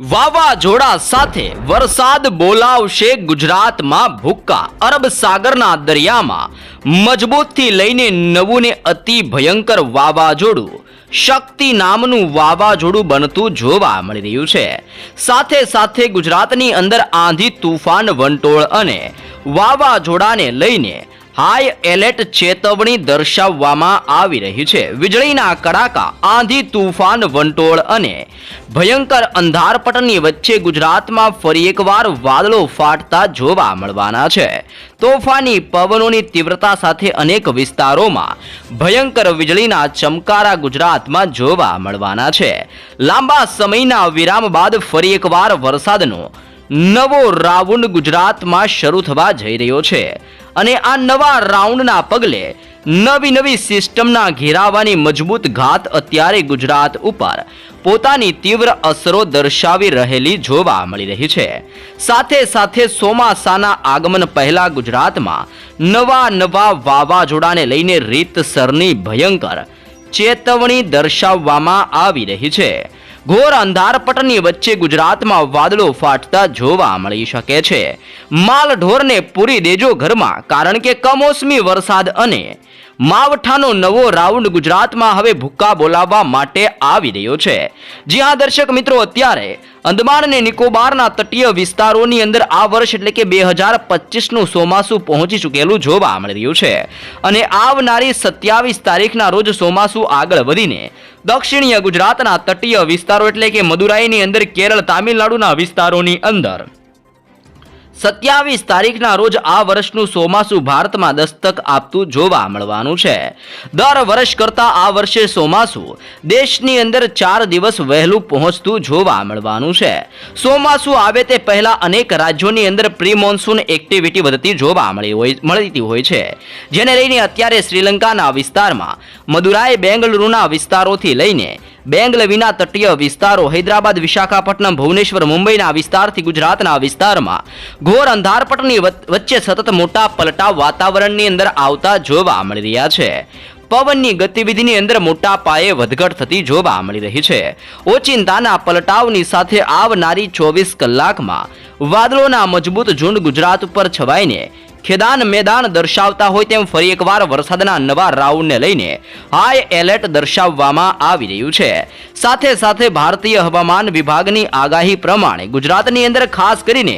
વાવાઝોડા સાથે વરસાદ બોલાવશે ગુજરાતમાં ભૂક્કા. અરબ સાગરના દરિયામાં મજબૂતથી લઈને નવું ને અતિ ભયંકર વાવાઝોડું. શક્તિ નામનું વાવાઝોડું બનતું જોવા મળી રહ્યું છે. સાથે સાથે ગુજરાતની અંદર આંધી, તુફાન, વંટોળ અને વાવાઝોડાને લઈને હાઈ એલર્ટ ચેતવણી દર્શાવવામાં આવી રહી છે. વીજળીના કડાકા, આંધી, તુફાન, વંટોળ અને ભયંકર અંધારપટની વચ્ચે ગુજરાતમાં ફરી એકવાર વાદળો ફાટતા જોવા મળવાના છે. તોફાની પવનોની તીવ્રતા સાથે અનેક વિસ્તારોમાં ભયંકર વીજળીના ચમકારા ગુજરાતમાં જોવા મળવાના છે. લાંબા સમયના વિરામ બાદ ફરી એકવાર વરસાદનો નવો રાઉન્ડ ગુજરાતમાં શરૂ થવા જઈ રહ્યો છે. અને આ નવા રાઉન્ડના પગલે નવી નવી સિસ્ટમના ઘેરાવાની મજબૂત ઘાત અત્યારે ગુજરાત ઉપર પોતાની તીવ્ર અસરો દર્શાવી રહેલી જોવા મળી રહી છે. સાથે સાથે ચોમાસાના આગમન પહેલા ગુજરાતમાં નવા નવા વાવાઝોડાને લઈને રીતસરની ભયંકર ચેતવણી દર્શાવવામાં આવી રહી છે. ઘોર અંધારપટની વચ્ચે ગુજરાતમાં વાદળો ફાટતા જોવા મળી શકે છે. માલ ઢોરને પૂરી દેજો ઘરમાં, કારણ કે કમોસમી વરસાદ અને માવઠાનો નવો રાઉન્ડ ગુજરાતમાં હવે ભૂક્કા બોલાવવા માટે આવી રહ્યો છે. જી હા, દર્શક મિત્રો, અત્યારે અંદમાન અને નિકોબારના તટીય વિસ્તારોની અંદર આ વર્ષ એટલે કે બે હજાર પચીસનું ચોમાસું પહોંચી ચૂકેલું જોવા મળી રહ્યું છે. અને આવનારી સત્યાવીસ તારીખના રોજ ચોમાસું આગળ વધીને દક્ષિણીય ગુજરાતના તટીય વિસ્તારો એટલે કે મદુરાઈની અંદર, કેરળ, તામિલનાડુના વિસ્તારોની અંદર સત્યાવીસ તારીખના રોજ આ વર્ષનું ચોમાસું ભારતમાં દસ્તક આપતું જોવા મળવાનું છે. દર વર્ષ કરતાં આ વર્ષે ચોમાસું દેશની અંદર ચાર દિવસ વહેલું પહોંચતું જોવા મળવાનું છે. ચોમાસું આવે તે પહેલા અનેક રાજ્યોની અંદર પ્રી મોન્સૂન એક્ટિવિટી વધતી જોવા મળી હોય, મળતી હોય છે. જેને લઈને અત્યારે શ્રીલંકાના વિસ્તારમાં મદુરાઈ બેંગલુરુના વિસ્તારોથી લઈને બેંગલવીના તટીય વિસ્તારો હૈદરાબાદ, વિશાખાપટ્ટનમ, ભુવનેશ્વર, મુંબઈના વિસ્તારથી ગુજરાતના વિસ્તારમાં ઘોર અંધારપટની વચ્ચે સતત મોટા પલટાવ વાતાવરણની અંદર આવતા જોવા મળી રહ્યા છે. પવનની ગતિવિધિની અંદર મોટા પાયે વધઘટ થતી જોવા મળી રહી છે. ઓચિંતાના પલટાવની સાથે આવનારી ચોવીસ કલાકમાં વાદળોના મજબૂત ઝુંડ ગુજરાત ઉપર છવાઈને ખેદાન મેદાન દર્શાવતા હોય તેમ ફરી એકવાર વરસાદના નવા રાઉન્ડને લઈને હાઈ એલર્ટ દર્શાવવામાં આવી રહ્યું છે. સાથે સાથે ભારતીય હવામાન વિભાગની આગાહી પ્રમાણે ગુજરાતની અંદર ખાસ કરીને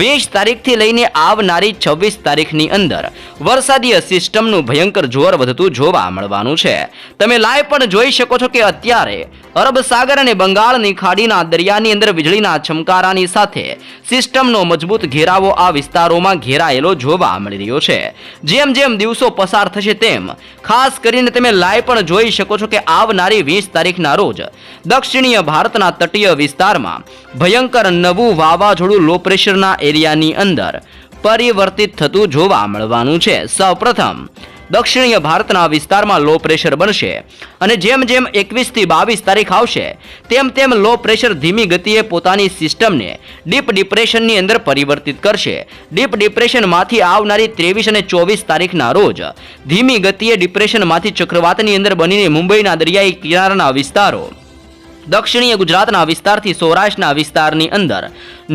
વીસ તારીખથી લઈને આવનારી છવ્વીસ તારીખની અંદર વરસાદીય સિસ્ટમનું ભયંકર જોર વધતું જોવા મળવાનું છે. તમે લાઈવ પણ જોઈ શકો છો કે અત્યારે અરબ સાગર અને બંગાળની ખાડીના દરિયાની અંદર વીજળીના છમકારાની સાથે સિસ્ટમનો મજબૂત ઘેરાવો આ વિસ્તારોમાં ઘેરાયેલો જોવા મળી રહ્યો છે. જેમ જેમ દિવસો પસાર થશે તેમ, ખાસ કરીને તમે લાઈવ પણ જોઈ શકો છો કે આવનારી વીસ તારીખના રોજ, દક્ષિણીય ભારતના તટીય વિસ્તારમાં ભયંકર નવું વાવાઝોડું લો પ્રેશરના એરિયાની અંદર પરિવર્તિત થતું જોવા મળવાનું છે. સૌપ્રથમ દક્ષિણીય ભારતના વિસ્તારમાં લો પ્રેશર બનશે અને જેમ જેમ એકવીસથી બાવીસ તારીખ આવશે, તેમ તેમ લો પ્રેશર ધીમી ગતિએ પોતાની સિસ્ટમને ડીપ ડિપ્રેશનની અંદર પરિવર્તિત કરશે. ડીપ ડિપ્રેશનમાંથી આવનારી ત્રેવીસ અને ચોવીસ તારીખના રોજ ધીમી ગતિએ ડિપ્રેશનમાંથી ચક્રવાતની અંદર બનીને મુંબઈના દરિયાઈ કિનારાના વિસ્તારો, દક્ષિણીય ગુજરાતના વિસ્તારથી સૌરાષ્ટ્રના વિસ્તારની અંદર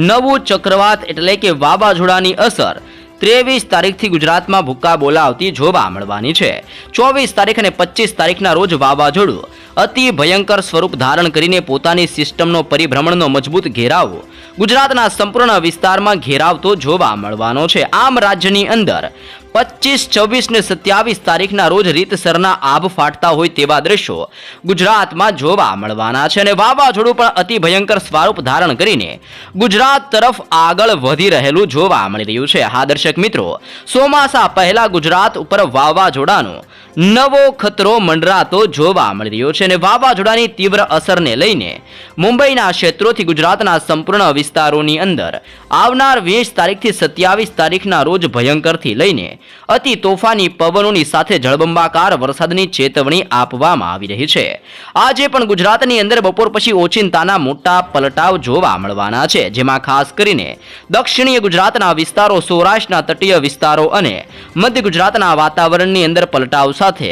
નવું ચક્રવાત એટલે કે વાવાઝોડાની અસર ત્રેવીસ તારીખથી ગુજરાતમાં ભૂક્કા બોલાવતી જોવા મળવાની છે. ચોવીસ તારીખ અને પચીસ તારીખના રોજ વાવાઝોડું અતિ ભયંકર સ્વરૂપ ધારણ કરીને પોતાની સિસ્ટમનો પરિભ્રમણનો મજબૂત ઘેરાવો ગુજરાતના સંપૂર્ણ વિસ્તારમાં ઘેરાવતો જોવા મળવાનો છે. આમ રાજ્યની અંદર પચીસ છવ્વીસ ને સત્યાવીસ તારીખના રોજ રીતસરના આભ ફાટતા હોય તેવા દ્રશ્યો ગુજરાતમાં જોવા મળવાના છે અને વાવાઝોડું પણ અતિ ભયંકર સ્વરૂપ ધારણ કરીને ગુજરાત તરફ આગળ વધી રહેલું જોવા મળી રહ્યું છે. હા, દર્શક મિત્રો, ચોમાસા પહેલા ગુજરાત ઉપર વાવાઝોડાનો નવો ખતરો મંડરાતો જોવા મળી રહ્યો છે અને વાવાઝોડાની તીવ્ર અસરને લઈને મુંબઈના ક્ષેત્રોથી ગુજરાતના સંપૂર્ણ વિસ્તારોની અંદર આવનાર વીસ તારીખથી સત્યાવીસ તારીખના રોજ ભયંકરથી લઈને અતિ તોફાની પવનોની સાથે જળબંબાકાર વરસાદની ચેતવણી આપવામાં આવી રહી છે. આજે પણ ગુજરાતની અંદર બપોર પછી ઓચિંતાના મોટા પલટાવ જોવા મળવાના છે, જેમાં ખાસ કરીને દક્ષિણીય ગુજરાતના વિસ્તારો, સૌરાષ્ટ્રના તટીય વિસ્તારો અને મધ્ય ગુજરાતના વાતાવરણની અંદર પલટાવ સાથે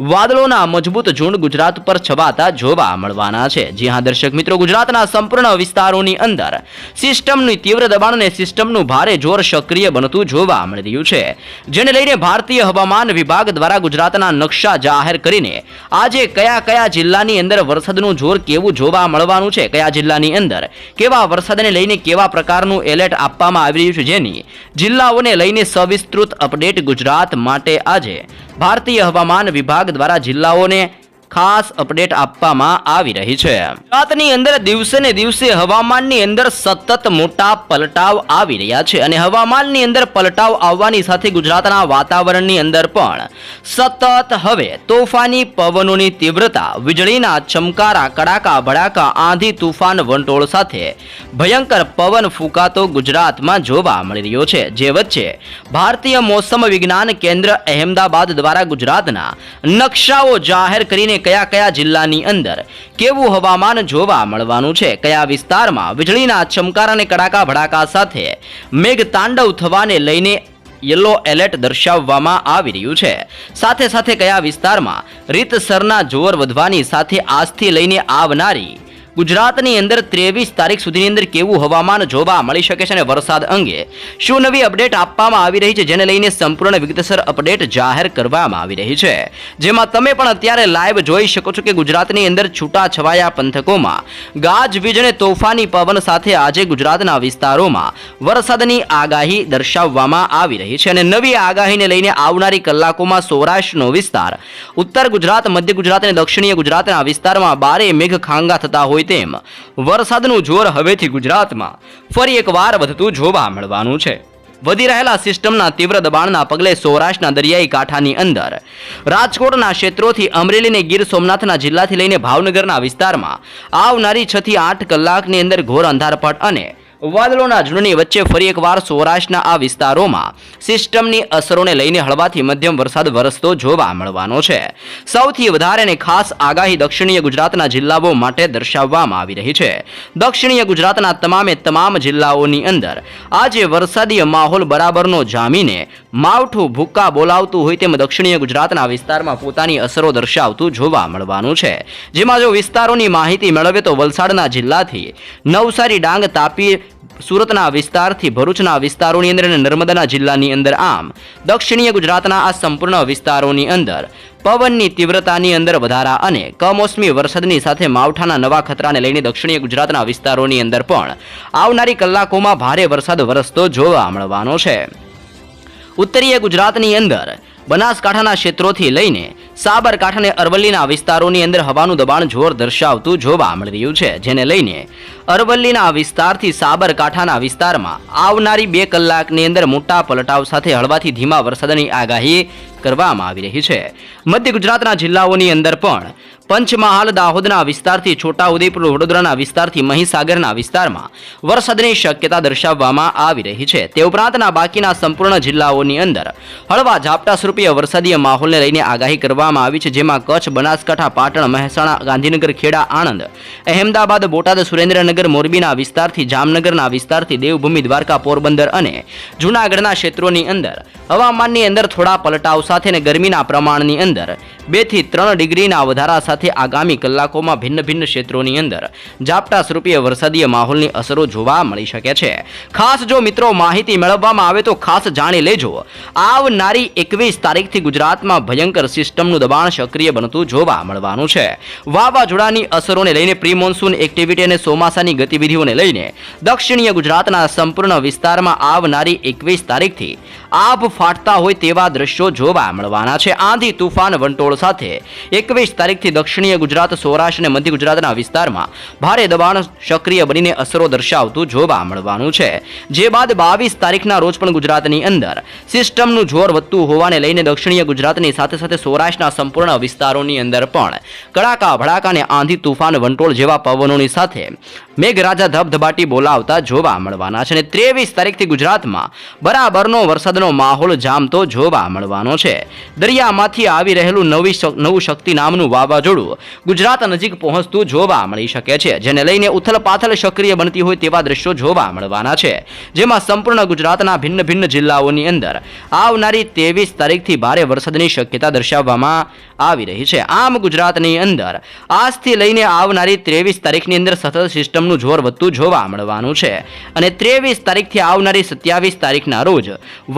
વાદળોના મજબૂત ઝુંડ ગુજરાત પર છવાતા જોવા મળવાના છે. જી દર્શક મિત્રો, ગુજરાતના સંપૂર્ણ વિસ્તારોની અંદર સિસ્ટમની તીવ્ર દબાણ અને સિસ્ટમનું ભારે જોર સક્રિય બનતું જોવા મળી રહ્યું છે. જેને લઈને ભારતીય હવામાન વિભાગ દ્વારા ગુજરાતના નકશા જાહેર કરીને આજે કયા કયા જિલ્લાની અંદર વરસાદનું જોર કેવું જોવા મળવાનું છે? કયા જિલ્લાની અંદર કેવા વરસાદને લઈને કેવા પ્રકારનું એલર્ટ આપવામાં આવી રહ્યું છે? જેની જિલ્લાઓને લઈને સવિસ્તૃત અપડેટ ગુજરાત માટે આજે ભારતીય હવામાન વિભાગ દ્વારા જિલ્લાઓને ખાસ અપડેટ આપવામાં આવી રહી છે. ગુજરાતની અંદર દિવસે ને દિવસે હવામાનની અંદર સતત મોટા પલટાવ આવી રહ્યા છે અને હવામાનની અંદર પલટાવ આવવાની સાથે ગુજરાતના વાતાવરણની અંદર પણ સતત હવે તોફાની પવનોની તીવ્રતા, વીજળીના ચમકારા, કડાકા ભડાકા, આંધી તુફાન, વંટોળ સાથે ભયંકર પવન ફૂંકાતો ગુજરાતમાં જોવા મળી રહ્યો છે. જે વચ્ચે ભારતીય મોસમ વિજ્ઞાન કેન્દ્ર અહેમદાબાદ દ્વારા ગુજરાતના નકશાઓ જાહેર કરીને કયા કયા જિલ્લાની અંદર કેવું હવામાન જોવા મળવાનું છે, કયા વિસ્તારમાં વીજળીના ચમકાર અને કડાકા ભડાકા સાથે મેઘ તાંડવ થવાને લઈને યલો એલર્ટ દર્શાવવામાં આવી રહ્યું છે. સાથે સાથે કયા વિસ્તારમાં રીતસરના જોર વધવાની સાથે આજથી લઈને આવનારી ગુજરાતની અંદર ત્રેવીસ તારીખ સુધીની અંદર કેવું હવામાન જોવા મળી શકે છે અને વરસાદ અંગે શું નવી અપડેટ આપવામાં આવી રહી છે, જેને લઈને સંપૂર્ણ વિગતસર અપડેટ જાહેર કરવામાં આવી રહી છે. જેમાં તમે પણ અત્યારે લાઈવ જોઈ શકો છો કે ગુજરાતની અંદર છૂટા છવાયા પંથકોમાં ગાજવીજ અને તોફાની પવન સાથે આજે ગુજરાતના વિસ્તારોમાં વરસાદની આગાહી દર્શાવવામાં આવી રહી છે અને નવી આગાહીને લઈને આવનારી કલાકોમાં સૌરાષ્ટ્રનો વિસ્તાર, ઉત્તર ગુજરાત, મધ્ય ગુજરાત અને દક્ષિણીય ગુજરાતના વિસ્તારમાં બારે મેઘ ખાંગા થતા હોય તેમ વરસાદનું જોર હવેથી ગુજરાતમાં ફરી એકવાર વધતું જોવા મળવાનું છે. વધી રહેલા સિસ્ટમના તીવ્ર દબાણના પગલે સૌરાષ્ટ્રના દરિયાઈ કાંઠાની અંદર રાજકોટના ક્ષેત્રોથી અમરેલીને ગીર સોમનાથના જિલ્લાથી લઈને ભાવનગરના વિસ્તારમાં આવનારી છથી આઠ કલાકની અંદર ઘોર અંધારપટ અને વાદળોના ઝુંડની વચ્ચે ફરી એકવાર સૌરાષ્ટ્રના આ વિસ્તારોમાં સિસ્ટમની અસરોને લઈને હળવાથી મધ્યમ વરસાદ વરસતો જોવા મળવાનો છે. સૌથી વધારે અને ખાસ આગાહી દક્ષિણીય ગુજરાતના જિલ્લાઓ માટે દર્શાવવામાં આવી રહી છે. દક્ષિણીય ગુજરાતના તમામે તમામ જિલ્લાઓની અંદર આજે વરસાદી માહોલ બરાબરનો જામીને માવઠું ભૂક્કા બોલાવતું હોય તેમ દક્ષિણીય ગુજરાતના વિસ્તારમાં પોતાની અસરો દર્શાવતું જોવા મળવાનું છે. જેમાં જો વિસ્તારોની માહિતી મેળવે તો વલસાડના જિલ્લાથી નવસારી ડાંગ તાપી સુરતના વિસ્તારથી ભરૂચના વિસ્તારોની અંદર અને નર્મદાના જિલ્લાની અંદર આમ. દક્ષિણીય ગુજરાતના આ સંપૂર્ણ વિસ્તારોની અંદર પવનની તીવ્રતાની અંદર વધારા અને કમોસમી વરસાદની સાથે માવઠાના નવા ખતરાને લઈને દક્ષિણીય ગુજરાતના વિસ્તારોની અંદર પણ આવનારી કલાકોમાં ભારે વરસાદ વરસતો જોવા મળવાનો છે. ઉત્તરીય ગુજરાતની અંદર બનાસકાંઠાના ક્ષેત્રોથી લઈને સાબરકાંઠા અને અરવલ્લીના વિસ્તારોની અંદર હવાનું દબાણ જોર દર્શાવતું જોવા મળી રહ્યું છે, જેને લઈને અરવલ્લીના વિસ્તારથી સાબરકાંઠાના વિસ્તારમાં આવનારી બે કલાકની અંદર મોટા પલટાવ સાથે હળવાથી ધીમા વરસાદની આગાહી કરવામાં આવી રહી છે. મધ્ય ગુજરાતના જિલ્લાઓની અંદર પણ પંચમહાલ દાહોદના વિસ્તારથી છોટાઉદેપુર વડોદરાના વિસ્તારથી મહીસાગરના વિસ્તારમાં વરસાદની શક્યતા દર્શાવવામાં આવી રહી છે. તે ઉપરાંતના બાકીના સંપૂર્ણ જિલ્લાઓની અંદર હળવા ઝાપટા સ્વરૂપીય વરસાદીય માહોલને લઈને આગાહી કરવામાં આવી છે, જેમાં કચ્છ, બનાસકાંઠા, પાટણ, મહેસાણા, ગાંધીનગર, ખેડા, આણંદ, અહેમદાબાદ, બોટાદ, સુરેન્દ્રનગર, મોરબીના વિસ્તારથી જામનગરના વિસ્તારથી દેવભૂમિ, દ્વારકા, પોરબંદર અને જૂનાગઢના ક્ષેત્રોની અંદર હવામાનની અંદર થોડા પલટાવ સાથે અને ગરમીના પ્રમાણની અંદર. બેથી ત્રણ ડિગ્રીના વધારા સાથે આગામી કલાકોમાં ભિન્ન ભિન્ન ક્ષેત્રોની અંદર ઝાપટા સ્વરૂપીય વરસાદીય માહોલની અસરો જોવા મળી શકે છે. ખાસ જો મિત્રો માહિતી મેળવવામાં આવે તો ખાસ જાણી લેજો. આવનારી એકવીસ તારીખથી ગુજરાતમાં ભયંકર સિસ્ટમનું દબાણ સક્રિય બનતું જોવા મળવાનું છે. વાવાઝોડાની અસરોને લઈને પ્રી મોન્સૂન એક્ટિવિટી અને ચોમાસાની ગતિવિધિઓને લઈને દક્ષિણીય ગુજરાતના સંપૂર્ણ વિસ્તારમાં આવનારી એકવીસ તારીખથી આભ ફાટતા હોય તેવા દ્રશ્યો જોવા મળવાના છે. આંધી તુફાન વંટોળ સાથે એકવીસ તારીખથી દક્ષિણીય ગુજરાત, સૌરાષ્ટ્ર અને મધ્ય ગુજરાતના વિસ્તારમાં ભારે દબાણ સક્રિય બનીને અસરો દર્શાવતું જોવા મળવાનું છે. જે બાદ બાવીસ તારીખના રોજ પણ ગુજરાતની અંદર સિસ્ટમનું જોર વધતું હોવાને લઈને દક્ષિણીય ગુજરાતની સાથે સાથે સૌરાષ્ટ્રના સંપૂર્ણ વિસ્તારોની અંદર પણ કડાકા, ભડાકા અને આંધી તુફાન વંટોળ જેવા પવનોની સાથે મેઘરાજા ધબધબાટી બોલાવતા જોવા મળવાના છે. અને ત્રેવીસ તારીખથી ગુજરાતમાં બરાબરનો વરસાદનો માહોલ જામતો જોવા મળવાનો છે. છે. દરિયામાંથી આવી રહેલું નવી નવું શક્તિ નામનું વાવાઝોડું ગુજરાત નજીક પહોંચતું જોવા મળી શકે છે, જેને લઈને ઉથલપાથલ સક્રિય બનતી હોય તેવા દ્રશ્યો જોવા મળવાના છે. જેમાં સંપૂર્ણ ગુજરાતના ભિન્ન ભિન્ન જિલ્લાઓની અંદર આવનારી ત્રેવીસ તારીખથી ભારે વરસાદની શક્યતા દર્શાવવામાં આવી રહી છે. આમ ગુજરાતની અંદર આજથી લઈને આવનારી ત્રેવીસ તારીખની અંદર સતત સિસ્ટમનું જોર વધતું જોવા મળવાનું છે. અને ત્રેવીસ તારીખથી આવનારી સત્યાવીસ તારીખના રોજ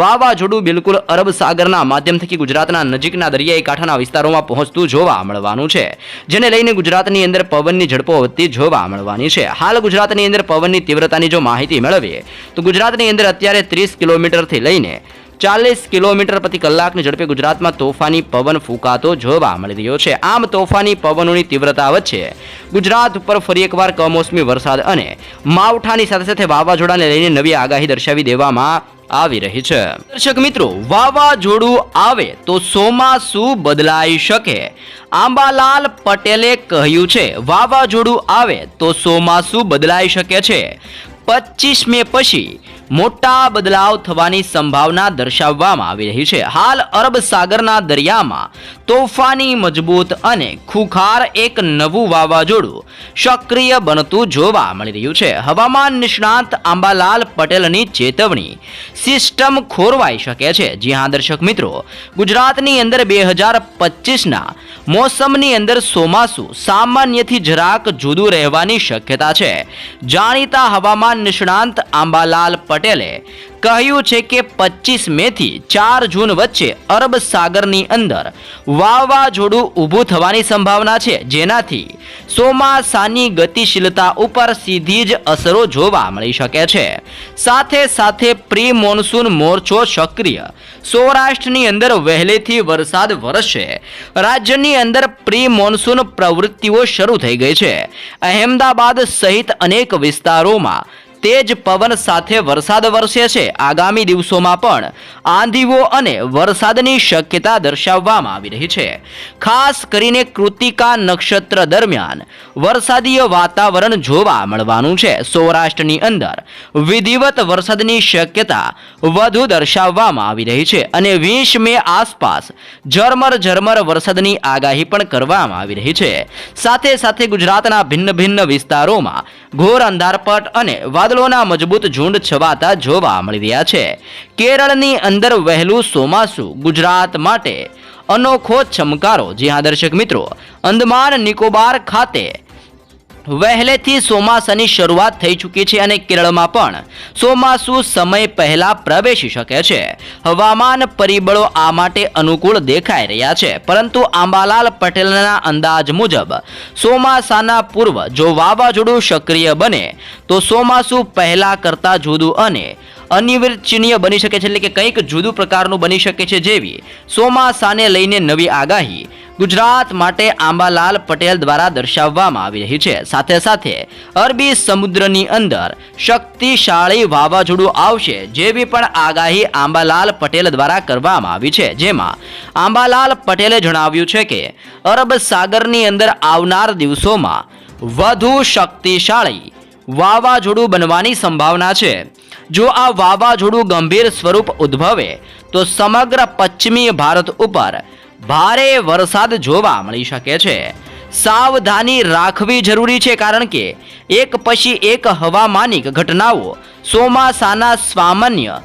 વાવાઝોડું બિલકુલ અરબ સાગરના માધ્યમ થકી ગુજરાતના નજીકના દરિયાઈ કાંઠાના વિસ્તારોમાં પહોંચતું જોવા મળવાનું છે, જેને લઈને ગુજરાતની અંદર પવનની ઝડપો વધતી જોવા મળવાની છે. હાલ ગુજરાતની અંદર પવનની તીવ્રતાની જો માહિતી મેળવીએ, તો ગુજરાતની અંદર અત્યારે ત્રીસ કિલોમીટરથી લઈને ચાલીસ કિલોમીટર પ્રતિ કલાકની ઝડપે ગુજરાતમાં તોફાની પવન ફૂંકાતો જોવા મળી રહ્યો છે. આમ તોફાની પવનોની તીવ્રતા વચ્ચે ગુજરાત ઉપર ફરી એકવાર કમોસમી વરસાદ અને માવઠાની સાથે સાથે વાવાઝોડાને લઈને નવી આગાહી દર્શાવી દેવામાં આવી રહી છે. દર્શક મિત્રો, વાવાઝોડું આવે તો સોમાં શું બદલાઈ શકે. આંબાલાલ પટેલે કહ્યું છે, વાવાઝોડું આવે તો સોમાં શું બદલાઈ શકે છે. પચીસ મે પછી મોટા બદલાવ થવાની સંભાવના દર્શાવવામાં આવી રહી છે. હાલ અરબ સાગરના દરિયામાં તોફાની મજબૂત અને ખુખાર એક નવું વાવાઝોડું સક્રિય બનતું જોવા મળી રહ્યું છે. હવામાન નિષ્ણાંત આંબાલાલ પટેલની ચેતવણી સિસ્ટમ ખોરવાઈ શકે છે. જી હા, દર્શક મિત્રો, ગુજરાતની અંદર બે હજાર પચીસના મોસમની અંદર ચોમાસું સામાન્યથી જરાક જુદું રહેવાની શક્યતા છે. જાણીતા હવામાન નિષ્ણાંત આંબાલાલ પટેલે કહ્યું છે કે પચીસ મેથી ચાર જૂન વચ્ચે અરબ સાગરની અંદર વાવાઝોડું ઊભું થવાની સંભાવના છે. જેનાથી ચોમાસાની ગતિશીલતા ઉપર સીધી જ અસરો જોવા મળી શકે છે. સાથે સાથે પ્રી મોન્સૂન મોરચો સક્રિય. સૌરાષ્ટ્રની અંદર વહેલેથી વરસાદ વરસશે. રાજ્યની અંદર પ્રી મોન્સૂન પ્રવૃત્તિઓ શરૂ થઈ ગઈ છે. અહેમદાબાદ સહિત અનેક વિસ્તારોમાં તેજ પવન સાથે વરસાદ વરસે છે. આગામી દિવસોમાં પણ આંધીઓ અને વરસાદની શક્યતા દર્શાવવામાં આવી રહી છે. ખાસ કરીને કૃતિકા નક્ષત્ર દરમિયાન વરસાદીય વાતાવરણ જોવા મળવાનું છે. સૌરાષ્ટ્રની અંદર વિધિવત વરસાદની શક્યતા વધુ દર્શાવવામાં આવી રહી છે અને વીસ મે આસપાસ ઝરમર ઝરમર વરસાદની આગાહી પણ કરવામાં આવી રહી છે. સાથે સાથે ગુજરાતના ભિન્ન ભિન્ન વિસ્તારોમાં ઘોર અંધારપટ અને વાદળોના મજબૂત ઝુંડ છવાતા જોવા મળી રહ્યા છે. કેરળની અંદર વહેલું ચોમાસુ ગુજરાત માટે અનોખો ચમકારો જી હા, દર્શક મિત્રો. અંદમાન નિકોબાર ખાતે વહેલેથી ચોમાસાની શરૂઆત થઈ ચૂકી છે અને કેરળમાં પણ સોમાસુ સમય પહેલા પ્રવેશી શકે છે. હવામાન પરિબળો આ માટે અનુકૂળ દેખાઈ રહ્યા છે. પરંતુ આંબાલાલ પટેલના અંદાજ મુજબ ચોમાસાના પૂર્વ જો વાવાઝોડું સક્રિય બને, તો ચોમાસું પહેલા કરતાં જુદું અને અનિર્વચનીય બની શકે છે એટલે કે કંઈક જુદું પ્રકારનું બની શકે છે જેવી. ચોમાસાને લઈને નવી આગાહી. ગુજરાત માટે આંબાલાલ પટેલ દ્વારા દર્શાવવામાં આવી રહી છે. સાથે સાથે અરબી સમુદ્રની અંદર શક્તિશાળી વાવાઝોડું આવશે જેવી પણ આગાહી આંબાલાલ પટેલ દ્વારા કરવામાં આવી છે. જેમાં આંબાલાલ પટેલે જણાવ્યું છે કે, અરબ સાગરની અંદર આવનાર દિવસોમાં વધુ શક્તિશાળી વાવાઝોડું બનવાની સંભાવના છે. જો આ વાવાઝોડું ગંભીર સ્વરૂપ ઉદ્ભવે, તો સમગ્ર પશ્ચિમી ભારત ઉપર ભારે વરસાદ જોવા મળી શકે છે. સાવધાની રાખવી જરૂરી છે કારણ કે એક પછી એક હવામાનિક ઘટનાઓ ચોમાસાના સામાન્ય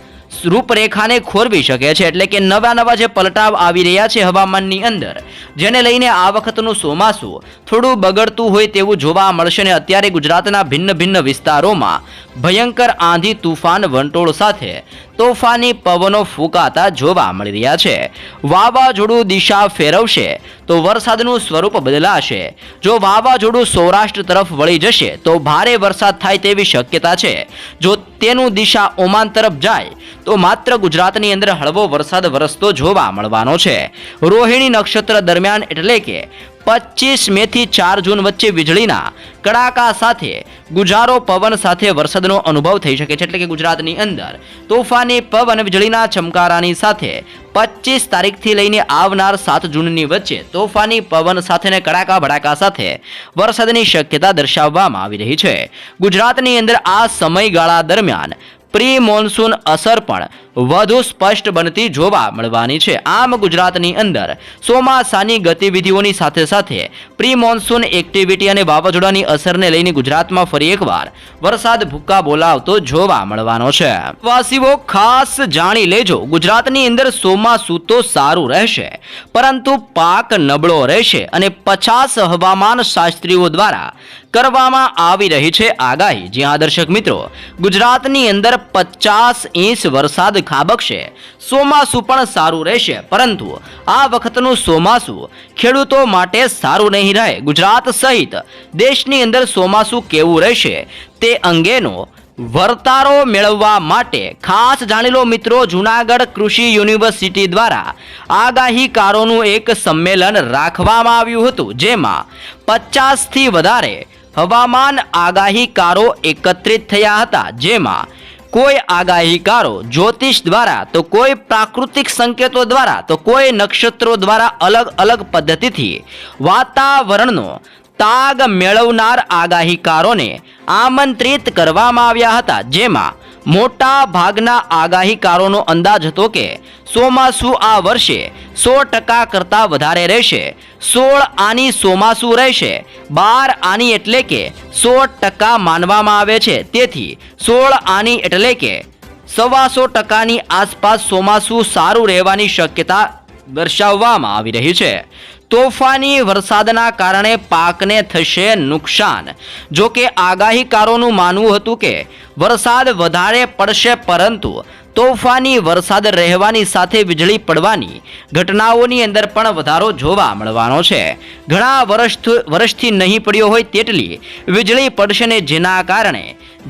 રૂપરેખાને ખોરવી શકે છે એટલે કે નવા નવા જે પલટાવ આવી રહ્યા છે હવામાનની અંદર, જેને લઈને આ વખતનું ચોમાસું થોડું બગડતું હોય તેવું જોવા મળશે અને અત્યારે ગુજરાતના ભિન્ન ભિન્ન વિસ્તારોમાં ભયંકર આંધી તુફાન વંટોળ સાથે તોફાની પવનો ફૂંકાતા જોવા મળી રહ્યા છે. વાવાઝોડું દિશા ફેરવશે તો વરસાદનું સ્વરૂપ બદલાશે. જો વાવાઝોડું સૌરાષ્ટ્ર તરફ વળી જશે તો ભારે વરસાદ થાય તેવી શક્યતા છે. જો તેનું દિશા ઓમાન તરફ જાય તો માત્ર ગુજરાતની અંદર હળવો વરસાદ વરસતો જોવા મળવાનો છે. રોહિણી નક્ષત્ર દરમિયાન એટલે કે પચીસ મે થી ચાર જૂન વચ્ચે વીજળીના કડાકા સાથે ગુજારો પવન સાથે વરસાદનો અનુભવ થઈ શકે છે. એટલે કે ગુજરાતની અંદર તોફાની પવન વીજળીના ચમકારાની સાથે પચીસ તારીખથી લઈને આવનાર સાત જૂનની વચ્ચે તોફાની પવન સાથે ને કડાકા ભડાકા સાથે વરસાદની શક્યતા દર્શાવવામાં આવી રહી છે. ગુજરાતની અંદર આ સમયગાળા દરમિયાન પ્રી મોન્સૂન અસર પણ વધુ સ્પષ્ટ બનતી જોવા મળવાની છે. આમ ગુજરાતની અંદર ચોમાસાની ગતિવિધિઓની સાથે સાથે પ્રી મોન્સૂન એક્ટિવિટી અને વાવાઝોડાની અસરને લઈને ગુજરાતમાં ફરી એકવાર વરસાદ ભૂક્કા બોલાવતો જોવા મળવાનો છે. વાસીઓ, ખાસ જાણી લેજો, ગુજરાતની અંદર ચોમાસું તો સારું રહેશે, પરંતુ પાક નબળો રહેશે અને પચાસ હવામાન શાસ્ત્રીઓ દ્વારા કરવામાં આવી રહી છે આગાહી. જ્યાં દર્શક મિત્રો, ગુજરાતની અંદર પચાસ ઇંચ વરસાદ ખાબકશે. ચોમાસું પણ સારું રહેશે. પરંતુ આ વખતનું ચોમાસું ખેડૂતો માટે સારું નહીં રહે. ગુજરાત સહિત દેશની અંદર ચોમાસું કેવું રહેશે તે અંગેનો વર્તારો મેળવવા માટે ખાસ જાણી લો મિત્રો જુનાગઢ કૃષિ યુનિવર્સિટી દ્વારા આગાહીકારોનું એક સંમેલન રાખવામાં આવ્યું હતું, જેમાં પચાસથી વધારે હવામાન આગાહીકારો એકત્રિત થયા હતા. જેમાં કોઈ આગાહીકારો જ્યોતિષ દ્વારા, તો કોઈ પ્રાકૃતિક સંકેતો દ્વારા, તો કોઈ નક્ષત્રો દ્વારા અલગ અલગ પદ્ધતિથી વાતાવરણનો તાગ મેળવનાર આગાહીકારોને આમંત્રિત કરવામાં આવ્યા હતા. જેમાં મોટા ભાગના આગાહીકારોનો અંદાજ હતો કે ચોમાસું આ વર્ષે સો ટકા કરતાં વધારે રહેશે. સોળ આની ચોમાસું રહેશે. બાર આની એટલે કે સો ટકા માનવામાં આવે છે. તેથી સોળ આની એટલે કે સવાસો ટકાની આસપાસ ચોમાસું સારું રહેવાની શક્યતા દર્શાવવામાં આવી રહી છે. તોફાની વરસાદના કારણે પાકને થશે નુકસાન. જો કે આગાહીકારોનું માનવું હતું કે વરસાદ વધારે પડશે પરંતુ તોફાની વરસાદ રહેવાની સાથે વીજળી પડવાની ઘટનાઓની અંદર પણ વધારો જોવા મળવાનો છે. ઘણા વર્ષ વર્ષથી નહીં પડ્યો હોય તેટલી વીજળી પડશે ને જેના કારણે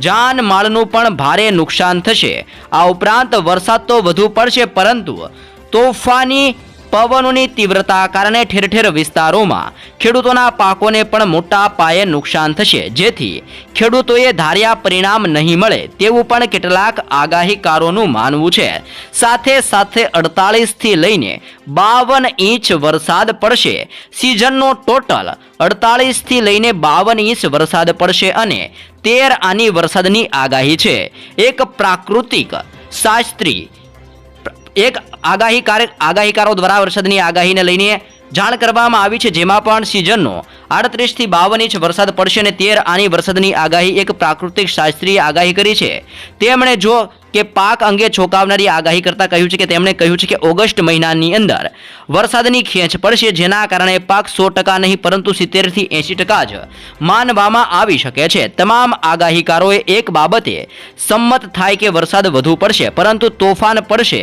જાનમાલનું પણ ભારે નુકસાન થશે. આ ઉપરાંત વરસાદ તો વધુ પડશે પરંતુ તોફાની પવનોની તીવ્રતા કારણે ઠેર ઠેર વિસ્તારોમાં ખેડૂતોના પાકોને પણ મોટા પાયે નુકસાન થશે. જેથી ખેડૂતોએ ધાર્યા પરિણામ નહીં મળે તેવું પણ કેટલાક આગાહીકારોનું માનવું છે. સાથે સાથે અડતાલીસથી લઈને બાવન ઇંચ વરસાદ પડશે. સિઝનનો ટોટલ અડતાલીસથી લઈને બાવન ઇંચ વરસાદ પડશે અને તેર આની વરસાદની આગાહી છે. એક પ્રાકૃતિક શાસ્ત્રી એક આગાહીકાર આગાહીકારો દ્વારા વરસાદની આગાહીને લઈને જાણ કરવામાં આવી છે, જેમાં પણ સિઝનનો આડત્રીસથી બાવન ઇંચ વરસાદ પડશે અને તેર આની વરસાદની આગાહી એક પ્રાકૃતિક શાસ્ત્રીય આગાહી કરી છે. તેમણે જો કે પાક અંગે છોકાવનારી આગાહી કરતા કહ્યું છે કે તેમણે કહ્યું છે કે ઓગસ્ટ મહિનાની અંદર વરસાદની ખેંચ પડશે, જેના કારણે પાક સો ટકા નહીં, પરંતુ સિત્તેરથી એંશી ટકા જ માનવામાં આવી શકે છે. તમામ આગાહીકારોએ એક બાબતે સંમત થાય કે વરસાદ વધુ પડશે, પરંતુ તોફાન પડશે,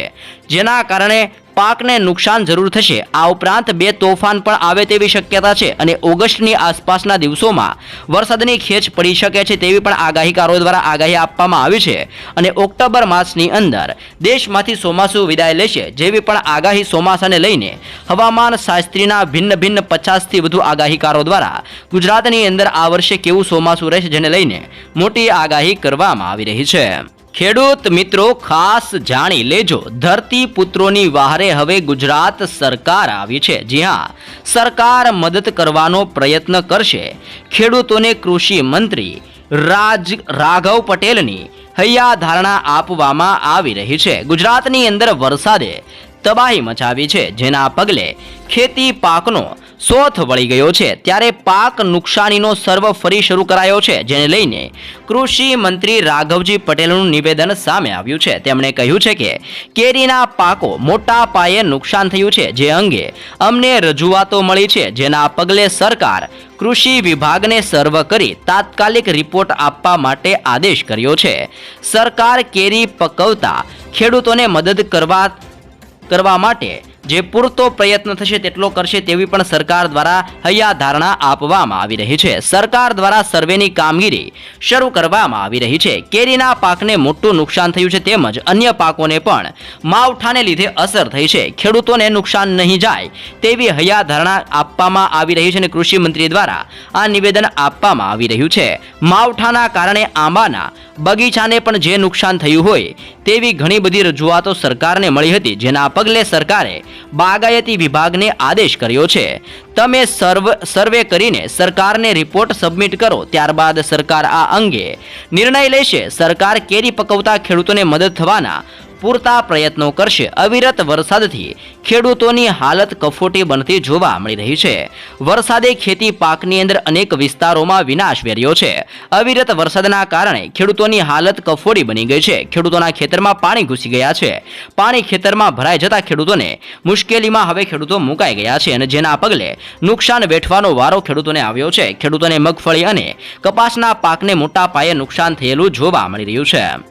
જેના કારણે પાકને નુકસાન જરૂર થશે. આ ઉપરાંત બે તોફાન પણ આવે તેવી શક્યતા છે અને ઓગસ્ટની આસપાસના દિવસોમાં વરસાદની ખેંચ પડી શકે છે તેવી પણ આગાહીકારો દ્વારા આગાહી આપવામાં આવી છે. અને ઓક્ટોબર માસની અંદર દેશમાંથી ચોમાસું વિદાય લેશે જેવી પણ આગાહી ચોમાસાને લઈને હવામાન શાસ્ત્રીના ભિન્ન ભિન્ન પચાસથી વધુ આગાહીકારો દ્વારા ગુજરાતની અંદર આ વર્ષે કેવું ચોમાસું રહેશે જેને લઈને મોટી આગાહી કરવામાં આવી રહી છે. ખેડૂત મિત્રો, ખાસ જાણી લેજો. ધરતી પુત્રોની વહારે હવે ગુજરાત સરકાર આવી છે. જી હા, સરકાર મદદ કરવાનો પ્રયત્ન કરશે. ખેડૂતોને કૃષિ મંત્રી રાજ રાઘવ પટેલની હૈયા ધારણા આપવામાં આવી રહી છે. ગુજરાતની અંદર વરસાદે તબાહી મચાવી છે. જેના પગલે ખેતી પાકનો સોથ વળી ગયો છે. ત્યારે પાક નુકસાનીનો સર્વ ફરી શરૂ કરાયો છે, જેને લઈને કૃષિ મંત્રી રાઘવજી પટેલનું નિવેદન સામે આવ્યું છે. તેમણે કહ્યું છે કે કેરીના પાકો મોટા પાયે નુકસાન થયું છે, જે અંગે અમને રજૂઆતો મળી છે. જેના પગલે સરકાર કૃષિ વિભાગને સર્વ કરી તાત્કાલિક રિપોર્ટ આપવા માટે આદેશ કર્યો છે. સરકાર કેરી પકવતા ખેડૂતોને મદદ કરવા કરવા માટે જે પૂરતો પ્રયત્ન થશે તેટલો કરશે તેવી પણ સરકાર દ્વારા હૈયા ધારણા આપવામાં આવી રહી છે. સરકાર દ્વારા સર્વેની કામગીરી શરૂ કરવામાં આવી રહી છે. કેરીના પાકને મોટું નુકસાન થયું છે તેમજ અન્ય પાકોને પણ માવઠાને લીધે અસર થઈ છે. ખેડૂતોને નુકસાન નહીં જાય તેવી હૈયા ધારણા આપવામાં આવી રહી છે અને કૃષિ મંત્રી દ્વારા આ નિવેદન આપવામાં આવી રહ્યું છે. માવઠાના કારણે આંબાના બગીચાને પણ જે નુકસાન થયું હોય તેવી ઘણી બધી રજૂઆતો સરકારને મળી હતી. જેના પગલે સરકારે બાગાયતી વિભાગને આદેશ કર્યો છે. તમે સર્વ, સર્વે કરીને સરકારને રિપોર્ટ સબમિટ કરો, ત્યારબાદ સરકાર આ અંગે નિર્ણય લેશે. સરકાર કેરી પકવતા ખેડૂતોને મદદ થવાના પૂરતા પ્રયત્નો કરશે અવિરત વરસાદથી. ખેડૂતોની હાલત કફોટી બનતી જોવા મળી રહી છે. વરસાદે ખેતી પાકની અંદર અનેક વિસ્તારોમાં વિનાશ વેર્યો છે. અવિરત વરસાદના કારણે ખેડૂતોની હાલત કફોડી બની ગઈ છે. ખેડૂતોના ખેતરમાં પાણી ઘૂસી ગયા છે. પાણી ખેતરમાં ભરાઈ જતા ખેડૂતોને મુશ્કેલીમાં હવે ખેડૂતો મુકાઈ ગયા છે અને જેના પગલે નુકસાન વેઠવાનો વારો ખેડૂતોને આવ્યો છે. ખેડૂતોને મગફળી અને કપાસના પાકને મોટા પાયે નુકસાન થયેલું જોવા મળી રહ્યું છે.